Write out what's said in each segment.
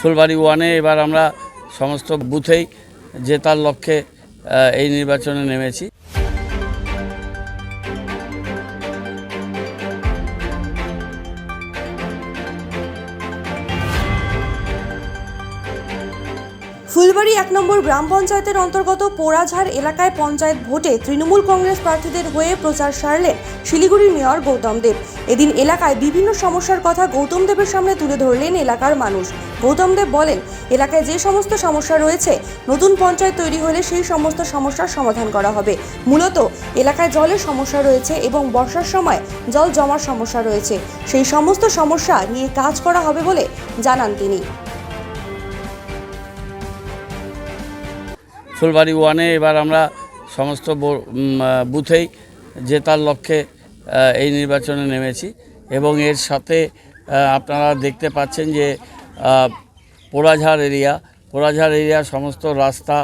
ফুলবাড়ি ওয়ানে এবার আমরা সমস্ত বুথেই জেতার লক্ষ্যে এই নির্বাচনে নেমেছি। ফুলবাড়ি এক নম্বর গ্রাম পঞ্চায়েতের অন্তর্গত পোড়াঝাড় এলাকায় পঞ্চায়েত ভোটে তৃণমূল কংগ্রেস প্রার্থীদের হয়ে প্রচার সারলেন শিলিগুড়ির মেয়র গৌতম দেব। এদিন এলাকায় বিভিন্ন সমস্যার কথা গৌতম দেবের সামনে তুলে ধরলেন এলাকার মানুষ। গৌতম দেব বলেন, এলাকায় যে সমস্ত সমস্যা রয়েছে, নতুন পঞ্চায়েত তৈরি হলে সেই সমস্ত সমস্যার সমাধান করা হবে। মূলত এলাকায় জলের সমস্যা রয়েছে এবং বর্ষার সময় জল জমার সমস্যা রয়েছে। সেই সমস্ত সমস্যা নিয়ে কাজ করা হবে বলে জানান তিনি। ফুলবাড়ি ওয়ানে এবার আমরা সমস্ত বুথেই জেতার লক্ষ্যে এই নির্বাচনে নেমেছি এবং এর সাথে আপনারা দেখতে পাচ্ছেন যে পোড়াঝাড় এরিয়া পোড়াঝাড় এরিয়া সমস্ত রাস্তা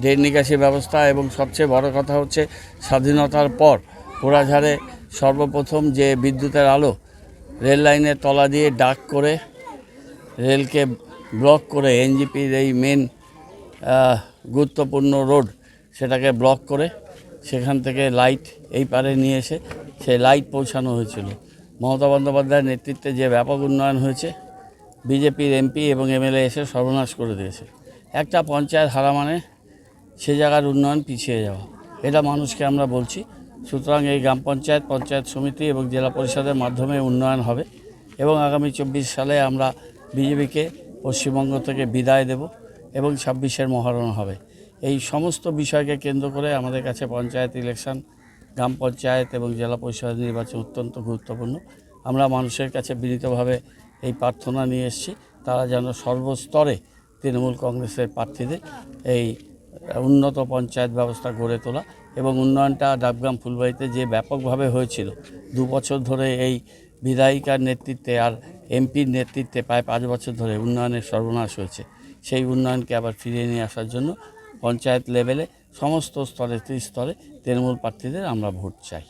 ড্রেন নিকাশি ব্যবস্থা এবং সবচেয়ে বড় কথা হচ্ছে স্বাধীনতার পর পোড়াঝাড়ে সর্বপ্রথম যে বিদ্যুতের আলো রেল লাইনের তলা দিয়ে ডাক করে রেলকে ব্লক করে, এনজিপির এই মেন গুরুত্বপূর্ণ রোড সেটাকে ব্লক করে সেখান থেকে লাইট এই পারে নিয়ে এসে সেই লাইট পৌঁছানো হয়েছিল। মমতা বন্দ্যোপাধ্যায়ের নেতৃত্বে যে ব্যাপক উন্নয়ন হয়েছে, বিজেপির এমপি এবং এমএলএ এসে সর্বনাশ করে দিয়েছে। একটা পঞ্চায়েত হারা মানে সে জায়গার উন্নয়ন পিছিয়ে যাওয়া। এটা মানুষকে আমরা বলছি। সুতরাং এই গ্রাম পঞ্চায়েত পঞ্চায়েত সমিতি এবং জেলা পরিষদের মাধ্যমে উন্নয়ন হবে এবং আগামী চব্বিশ সালে আমরা বিজেপিকে পশ্চিমবঙ্গ থেকে বিদায় দেব। এবং ছাব্বিশের মহারণ হবে। এই সমস্ত বিষয়কে কেন্দ্র করে আমাদের কাছে পঞ্চায়েত ইলেকশন, গ্রাম পঞ্চায়েত এবং জেলা পরিষদ নির্বাচন অত্যন্ত গুরুত্বপূর্ণ। আমরা মানুষের কাছে বিনীতভাবে এই প্রার্থনা নিয়ে এসেছি। তারা যেন সর্বস্তরে তৃণমূল কংগ্রেসের প্রার্থীদের এই উন্নত পঞ্চায়েত ব্যবস্থা গড়ে তোলা এবং উন্নয়নটা ডাবগ্রাম ফুলবাড়িতে যে ব্যাপকভাবে হয়েছিল, দু বছর ধরে এই বিধায়িকার নেতৃত্বে আর এমপির নেতৃত্বে প্রায় পাঁচ বছর ধরে উন্নয়নের সর্বনাশ হয়েছে। সেই উন্নয়নকে আবার ফিরিয়ে নিয়ে আসার জন্য পঞ্চায়েত লেভেলে সমস্ত স্তরে, ত্রিস্তরে তৃণমূল প্রার্থীদের আমরা ভোট চাই।